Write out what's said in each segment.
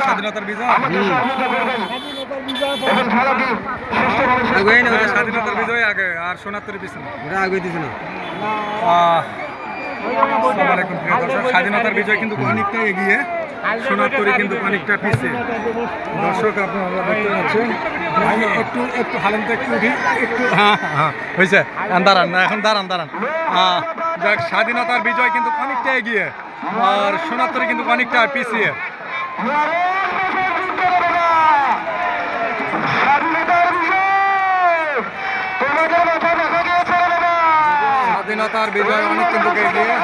স্বাধীনতার বিজয়? আগে স্বাধীনতার বিজয় আগে আর সোনাত্তরের পিছনে ওটা আগে দিছে না। স্বাধীনতার বিজয় কিন্তু অনেকটা এগিয়ে সোনাত্তরে কিন্তু অনেকটা পিছিয়ে দর্শক আপনারা দেখতে পাচ্ছেন। একটু একটু হালেন একটু উঠি। একটু হ্যাঁ হ্যাঁ হয়েছে। দাঁড়ান না এখন দাঁড়ান দাঁড়ান। আহ, যাক স্বাধীনতার বিজয় কিন্তু অনেকটা এগিয়ে। আর সোনাতরে কিন্তু অনেকটা পিছিয়ে। স্বাধীনতার বিজয় অনেক কিন্তু এগিয়ে।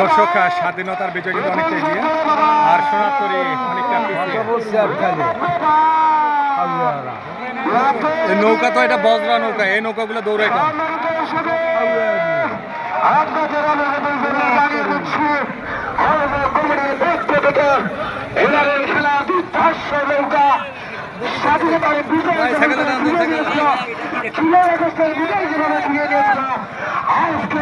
দর্শক স্বাধীনতার বিজয় কিন্তু অনেকটা এগিয়ে। আর সোনাত্তরে অনেকটা নৌকা তো এটা বজরা নৌকা এই নৌকাগুলো দৌড়াই কম ভাই,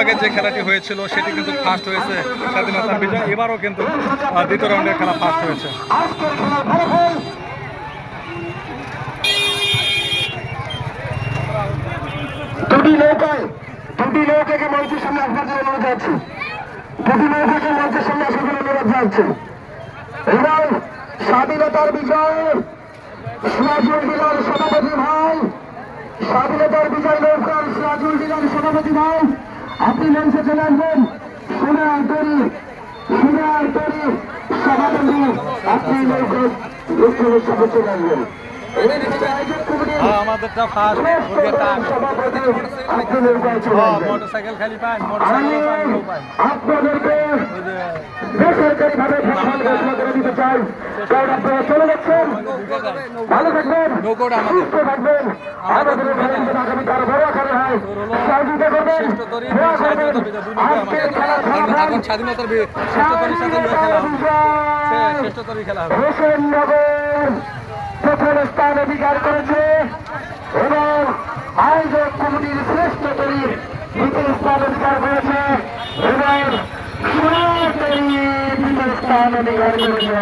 আগে যে খেলাটি হয়েছিল, সেটি কিন্তু ফার্স্ট হয়েছে স্বাধীনতার বিজয়। এবারও কিন্তু দ্বিতীয় রাউন্ডের খেলা ফার্স্ট হয়েছে। যাচ্ছে। স্বাধীনতার বিজয় স্বাধীনতার বিজয় ভাই আপনি মঞ্চে চলে আসবেন। সোনার তরি সোনার তরি সভাপতি আপনি নৌকার লক্ষ্যের চলে আসবেন। আমাদেরটা ফার্স্ট মোটরসাইকেল খালি পাই আপনাদেরকে বেসরকারি ভাবে করে দিতে চাই। কারণ আপনারা চলে যাচ্ছেন। ভালো থাকবেন সুস্থ থাকবেন। আমাদের এখানে যেন বড় আকারে হয়। স্বাধীনতার শ্রেষ্ঠতরীর সাথে খেলা হবে শ্রেষ্ঠতরী খেলা হবে প্রথম স্থান অধিকার করেছে এবং আয়োজক কমিটির শ্রেষ্ঠ তরীর দ্বিতীয় স্থান অধিকার করেছে এবং দ্বিতীয় স্থান অধিকার করেছে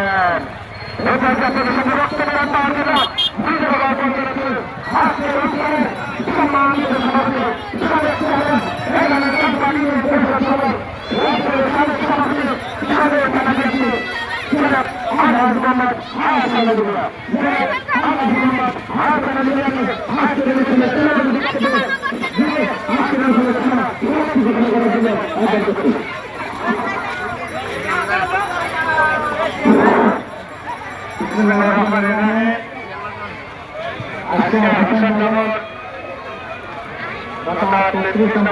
সভাপতি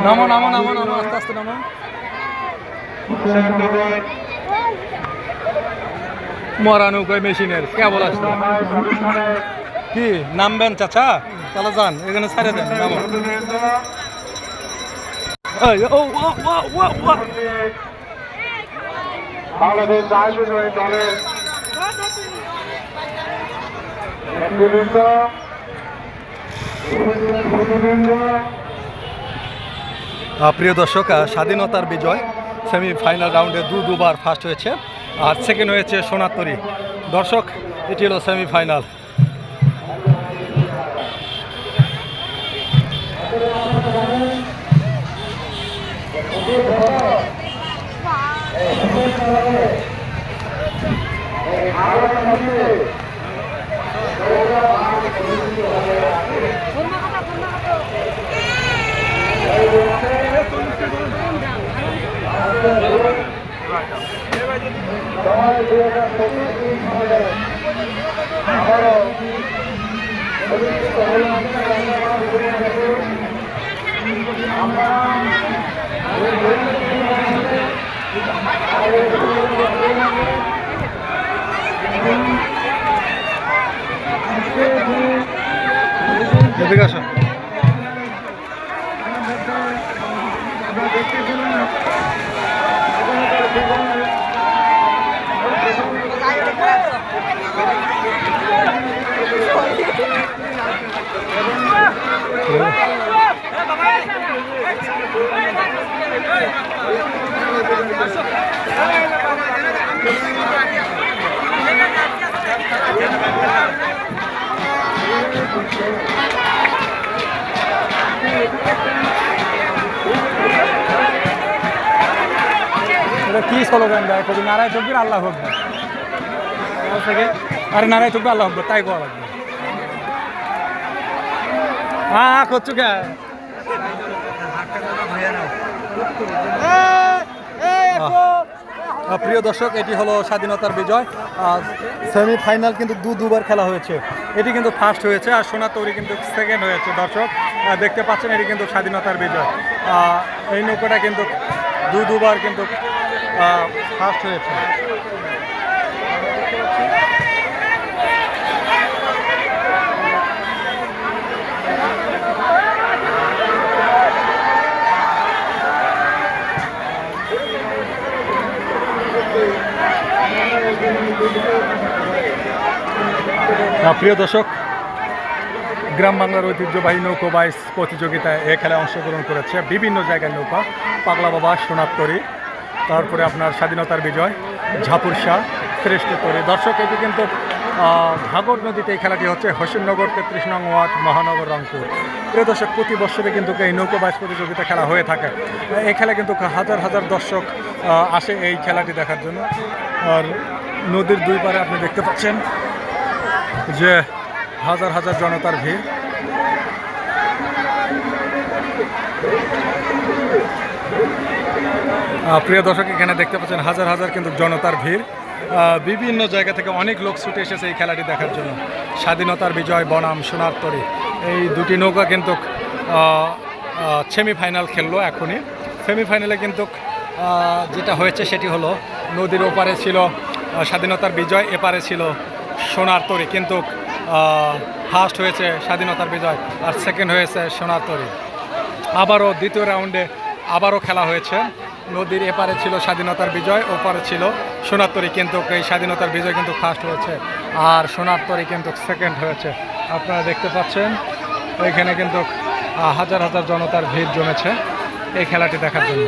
নামো নামো নামো নামো আস্তে আস্তে নামো। মরা নৌকায় মেশিনের? কেবল আসলো? কি? নামবেন চাচা? তাহলে যান এখানে ছাড়ে দেন নামো। প্রিয় দর্শক স্বাধীনতার বিজয় সেমিফাইনাল রাউন্ডে দু দুবার ফার্স্ট হয়েছে। আর সেকেন্ড হয়েছে সোনাত্তরী দর্শক এটি হলো সেমিফাইনাল জমায় দুই হাজার পঁচিশ তিন সালে আবারও এদিকে আসুন আমরা দেখতেছিলাম কি স্লোগান দেয় কবি নারায় তকবির আল্লাহ হোক আরে আল্লাহ হোক তাই কোয়া লাগবে। হ্যাঁ করছ কে প্রিয় দর্শক এটি হলো স্বাধীনতার বিজয়। সেমিফাইনাল কিন্তু দু দুবার খেলা হয়েছে। এটি কিন্তু ফার্স্ট হয়েছে আর সোনা তৈরি কিন্তু সেকেন্ড হয়েছে, দর্শক। দেখতে পাচ্ছেন, এটি কিন্তু স্বাধীনতার বিজয়। এই নৌকাটা কিন্তু দু দুবার কিন্তু ফার্স্ট হয়েছে। প্রিয় দর্শক, গ্রাম বাংলার ঐতিহ্যবাহী নৌকো বাইস প্রতিযোগিতায় এ খেলায় অংশগ্রহণ করেছে বিভিন্ন জায়গার নৌকা, পাগলা বাবা সোনাত্তরী তারপরে আপনার স্বাধীনতার বিজয়, ঝাপুর শাহ শ্রেষ্ঠ তরী দর্শক, এটি কিন্তু ঘাগর নদীতে এই খেলাটি হচ্ছে। হোসেননগর, তেত্রিশ নং ওয়ার্ড, মহানগর, রংপুর। প্রিয় দর্শক, প্রতি বছরে কিন্তু এই নৌকো বাইস প্রতিযোগিতা খেলা হয়ে থাকে। এই খেলা কিন্তু হাজার হাজার দর্শক আসে এই খেলাটি দেখার জন্য। আর নদীর দুই পারে আপনি দেখতে পাচ্ছেন যে হাজার হাজার জনতার ভিড়। প্রিয় দর্শক, এখানে দেখতে পাচ্ছেন হাজার হাজার কিন্তু জনতার ভিড়। বিভিন্ন জায়গা থেকে অনেক লোক ছুটে এসেছে এই খেলাটি দেখার জন্য। স্বাধীনতার বিজয়, বনাম, সোনার তরী। এই দুটি নৌকা কিন্তু সেমিফাইনাল খেললো এখনই। সেমিফাইনালে কিন্তু যেটা হয়েছে সেটি হলো, নদীর ওপারে ছিল স্বাধীনতার বিজয়, এপারে ছিল সোনার তরি, কিন্তু ফার্স্ট হয়েছে স্বাধীনতার বিজয় আর সেকেন্ড হয়েছে সোনার তরী। আবারও দ্বিতীয় রাউন্ডে আবারও খেলা হয়েছে। নদীর এপারে ছিল স্বাধীনতার বিজয়, ওপারে ছিল সোনারতরী কিন্তু এই স্বাধীনতার বিজয় কিন্তু ফার্স্ট হয়েছে আর সোনার তরি কিন্তু সেকেন্ড হয়েছে। আপনারা দেখতে পাচ্ছেন, এখানে কিন্তু হাজার হাজার জনতার ভিড় জমেছে এই খেলাটি দেখার জন্য।